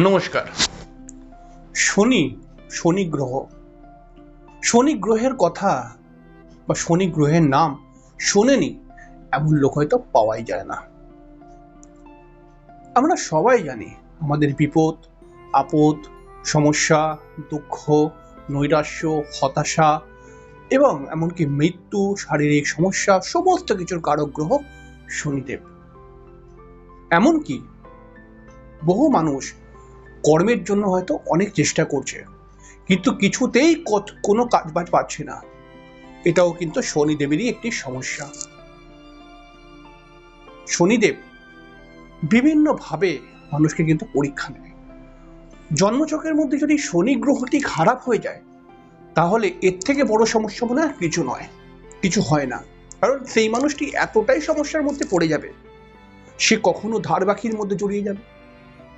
নমস্কার। শনি শনি গ্রহ। শনি গ্রহের কথা বা শনি গ্রহের নাম শোনেনি এমন লোক হয়তো পাওয়াই যায় না। আমরা সবাই জানি আমাদের বিপদ, আপদ, সমস্যা, দুঃখ, নৈরাশ্য, হতাশা এবং এমনকি মৃত্যু, শারীরিক সমস্যা, সমস্ত কিছুর কারক গ্রহ শনিদেব। এমনকি বহু মানুষ কর্মের জন্য হয়তো অনেক চেষ্টা করছে, কিন্তু কিছুতেই কত- কাজ বাজ পাচ্ছে না। এটাও কিন্তু শনিদেবেরই একটি সমস্যা। শনিদেব বিভিন্নভাবে মানুষকে কিন্তু পরীক্ষা নেয়। জন্মচকের মধ্যে যদি শনি গ্রহটি খারাপ হয়ে যায়, তাহলে এর থেকে বড় সমস্যা মনে হয় কিছু নয়, কিছু হয় না। কারণ সেই মানুষটি এতটাই সমস্যার মধ্যে পড়ে যাবে, সে কখনো ধার বাকির মধ্যে জড়িয়ে যাবে।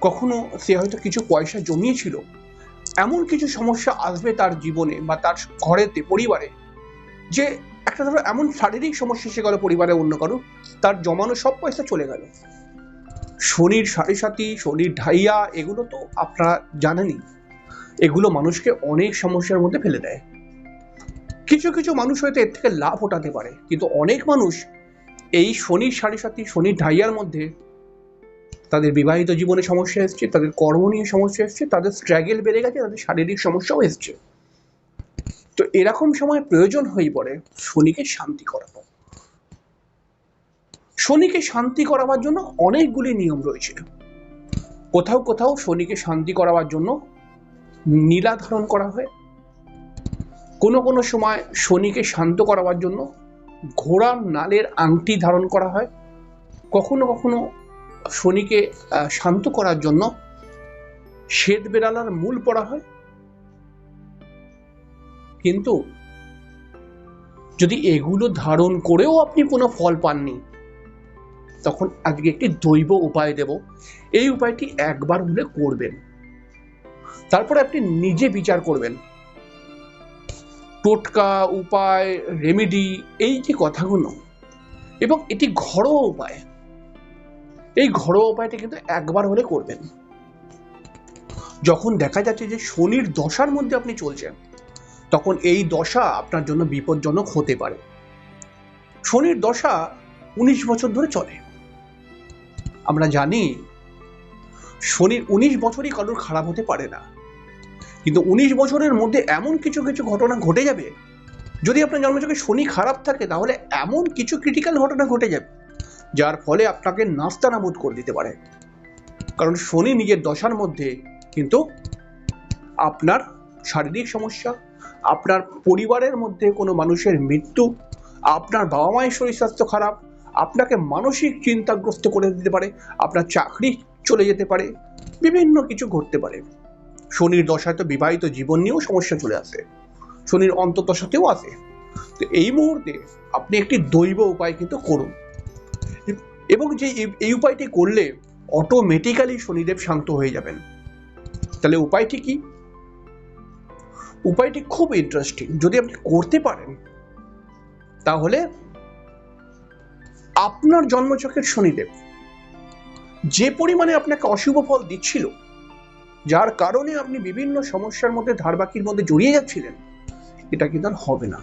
কখনো সে হয়তো কিছু পয়সা জমিয়েছিল। এমন কিছু সমস্যা আসবে তার জীবনে বা তার ঘরেতে, পরিবারে, যে একটা ধরো এমন শারীরিক সমস্যা এসে গেল পরিবারে অন্য কারও, তার জমানো সব পয়সা চলে গেল। শনির সাড়ে সাথী শনির ঢাইয়া, এগুলো তো আপনারা জানেনই। এগুলো মানুষকে অনেক সমস্যার মধ্যে ফেলে দেয়। কিছু কিছু মানুষ হয়তো এর থেকে লাভ ওঠাতে পারে, কিন্তু অনেক মানুষ এই শনির সাড়ে সাথী শনির ঢাইয়ার মধ্যে তাদের বিবাহিত জীবনে সমস্যা এসছে, তাদের কর্ম নিয়ে সমস্যা এসছে, তাদের স্ট্রাগেল বেড়ে গেছে, তাদের শারীরিক সমস্যাও এসছে। তো এরকম সময় প্রয়োজন হয়ে পড়ে শনিকে শান্তি করানো। শনিকে শান্তি করাবার জন্য অনেকগুলি নিয়ম রয়েছে। কোথাও কোথাও শনিকে শান্তি করাবার জন্য নীলা ধারণ করা হয়। কোনো কোনো সময় শনিকে শান্ত করাবার জন্য ঘোড়ার নালের আংটি ধারণ করা হয়। কখনো কখনো শনিকে শান্ত করার জন্য শ্বেত বেড়ালার মূল পড়া হয়। কিন্তু যদি এগুলো ধারণ করেও আপনি কোনো ফল পাননি, তখন আজকে একটি দৈব উপায় দেব। এই উপায়টি একবার হলে করবেন। তারপরে আপনি নিজে বিচার করবেন। টোটকা উপায়, রেমেডি, এই যে কথাগুলো, এবং এটি ঘরোয়া উপায়। এই ঘরোয়া উপায়টা কিন্তু একবার হলে করবেন। যখন দেখা যাচ্ছে যে শনির দশার মধ্যে আপনি চলছেন, তখন এই দশা আপনার জন্য বিপজ্জনক হতে পারে। শনির দশা উনিশ বছর ধরে চলে। আমরা জানি শনির উনিশ বছরই কারোর খারাপ হতে পারে না। কিন্তু উনিশ বছরের মধ্যে এমন কিছু কিছু ঘটনা ঘটে যাবে, যদি আপনার জন্মচকে শনি খারাপ থাকে, তাহলে এমন কিছু ক্রিটিক্যাল ঘটনা ঘটে যাবে। যার ফলে আপনাকে নাস্তানাবুদ করে দিতে পারে। কারণ শনি নিজের দশার মধ্যে কিন্তু আপনার শারীরিক সমস্যা, আপনার পরিবারের মধ্যে কোনো মানুষের মৃত্যু, আপনার বাবা মায়ের শরীর স্বাস্থ্য খারাপ, আপনাকে মানসিক চিন্তাগ্রস্ত করে দিতে পারে, আপনার চাকরি চলে যেতে পারে, বিভিন্ন কিছু ঘটতে পারে। শনির দশায় তো বিবাহিত জীবন নিয়েও সমস্যা চলে আসে। শনির অন্তর্দশাতেও আসে। তো এই মুহূর্তে আপনি একটি দৈব উপায় কিন্তু করুন। এবং যে এই- উপায়টি করলে অটোমেটিক্যালি শনিদেব শান্ত হয়ে যাবেন। তাহলে উপায়টি কি? উপায়টি খুব ইন্টারেস্টিং যদি আপনি করতে পারেন, তাহলে আপনার জন্মচকের শনিদেব যে পরিমাণে আপনাকে অশুভ ফল দিচ্ছিল, যার কারণে আপনি বিভিন্ন সমস্যার মধ্যে ধারবাকির মধ্যে জড়িয়ে যাচ্ছিলেন, এটা কিন্তু আর হবে না।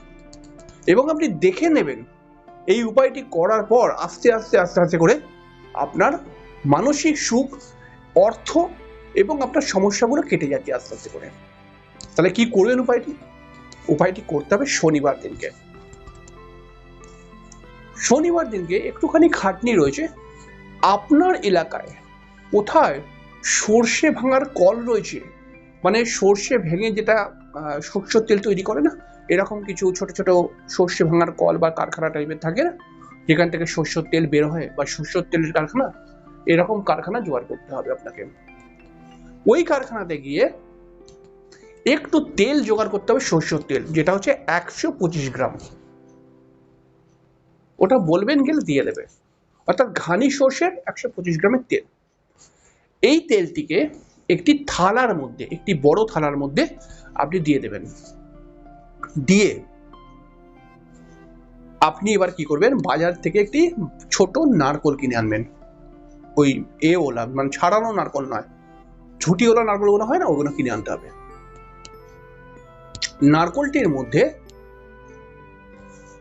এবং আপনি দেখে নেবেন এই উপায়টি করার পর আস্তে আস্তে আস্তে আস্তে করে আপনার মানসিক সুখ, অর্থ এবং আপনার সমস্যাগুলো কেটে যাচ্ছে আস্তে আস্তে করে। তাহলে কি করবেন উপায়টি? উপায়টি করতে হবে শনিবার দিনকে। শনিবার দিনকে একটুখানি খাটনি রয়েছে। আপনার এলাকায় কোথায় সর্ষে ভাঙার কল রয়েছে? মানে সর্ষে ভেঙে যেটা সরষের তেল তৈরি করে না? এরকম কিছু ছোট ছোট সর্ষে ভাঙার কল বা কারখানা টাইপের থাকে না? যেখান থেকে সর্ষের তেল বের হয় বা সর্ষের তেলের কারখানা, এরকম কারখানা জোগাড় করতে হবে আপনাকে। ওই কারখানাতে গিয়ে একটু তেল জোগাড় করতে হবে সর্ষের তেল, যেটা হচ্ছে একশো পঁচিশ গ্রাম। ওটা বলবেন গেলে দিয়ে দেবে। অর্থাৎ ঘানি সর্ষের একশো পঁচিশ গ্রামের তেল। এই তেলটিকে একটি থালার মধ্যে, একটি বড় থালার মধ্যে আপনি দিয়ে দেবেন। দিয়ে আপনি এবার কি করবেন? বাজার থেকে একটি ছোট নারকল কিনে আনবেন। ওই এ ওলা মানে ছাড়ানো নারকল নয় ঝুটিওয়ালা নারকলগুলো হয় না, ওগুলো কিনে আনতে হবে। নারকলটির মধ্যে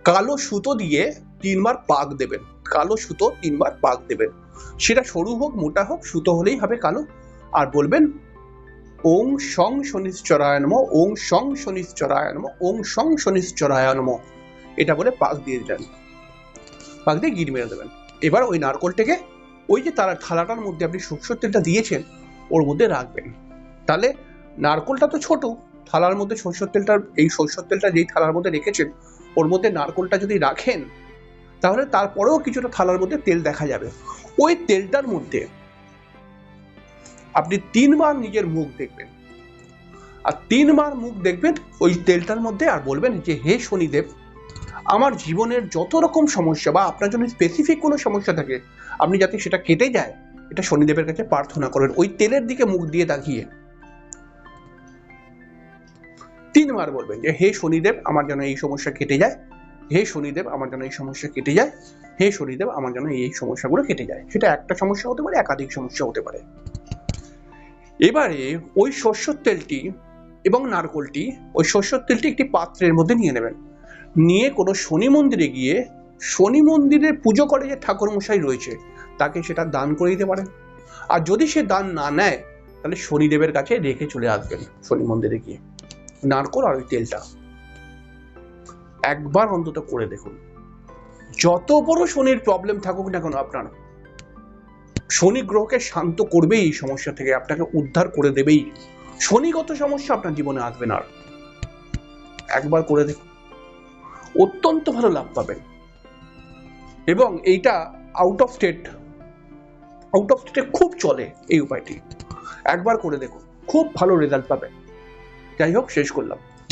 কালো সুতো দিয়ে তিনবার পাক দেবেন। কালো সুতো তিনবার পাক দেবেন। সেটা সরু হোক, মোটা হোক, সুতো হলেই হবে কালো। আর বলবেন ওং সং শনিশ্চরায় নম, ওং সং শনিশ্চরায় নম, ওং সং শনিশ্চরায় নম। এটা বলে পাক দিয়ে দিলেন। পাক দিয়ে গিট মেরে দেবেন। এবার ওই নারকলটাকে ওই যে তারা থালাটার মধ্যে আপনি সরষের তেলটা দিয়েছেন, ওর মধ্যে রাখবেন। তাহলে নারকলটা তো ছোট, থালার মধ্যে সরষের তেলটা, এই সরষের তেলটা যেই থালার মধ্যে রেখেছেন, ওর মধ্যে নারকলটা যদি রাখেন, তাহলে তারপরেও কিছুটা থালার মধ্যে তেল দেখা যাবে। ওই তেলটার মধ্যে আপনি তিনবার নিজের মুখ দেখবেন। আর তিনবার মুখ দেখবেন, ওই তেলটার মধ্যে আর বলবেন যে, হে শনিদেব, আমার জীবনের যত রকম সমস্যা বা আপনার জন্য স্পেসিফিক কোনো সমস্যা থাকে, আপনি যাতে সেটা কেটে যায়, এটা শনিদেবের কাছে প্রার্থনা করেন। ওই তেলের দিকে মুখ দিয়ে তাকিয়ে। তিনবার বলবেন যে, হে শনিদেব, আমার যেন এই সমস্যা কেটে যায়। হে শনিদেব, আমার যেন এই সমস্যা কেটে যায়। হে শনিদেব, আমার যেন এই সমস্যাগুলো কেটে যায়। সেটা একটা সমস্যা হতে পারে, একাধিক সমস্যা হতে পারে। এবারে ওই শস্যর তেলটি এবং নারকলটি, ওই শস্যর তেলটি একটি পাত্রের মধ্যে নিয়ে নেবেন। নিয়ে কোনো শনি মন্দিরে গিয়ে শনি মন্দিরে পুজো করে যে ঠাকুর মশাই রয়েছে, তাকে সেটা দান করে দিতে পারেন। আর যদি সে দান না নেয়, তাহলে শনিদেবের কাছে রেখে চলে আসবেন শনি মন্দিরে গিয়ে। নারকল আর ওই তেলটা। একবার অন্তত করে দেখুন। যত বড় শনির প্রবলেম থাকুক না কেন আপনার শনি গ্রহকে শান্ত করবেই এই সমস্যা থেকে, আপনাকে উদ্ধার করে দেবেই। শনিগত সমস্যা আপনার জীবনে আসবে না একবার করে দেখুন। অত্যন্ত ভালো লাভ পাবেন। এবং এইটা out of state out of স্টেটে খুব চলে এই উপায়টি। একবার করে দেখুন, খুব ভালো রেজাল্ট পাবেন। যাই হোক, শেষ করলাম।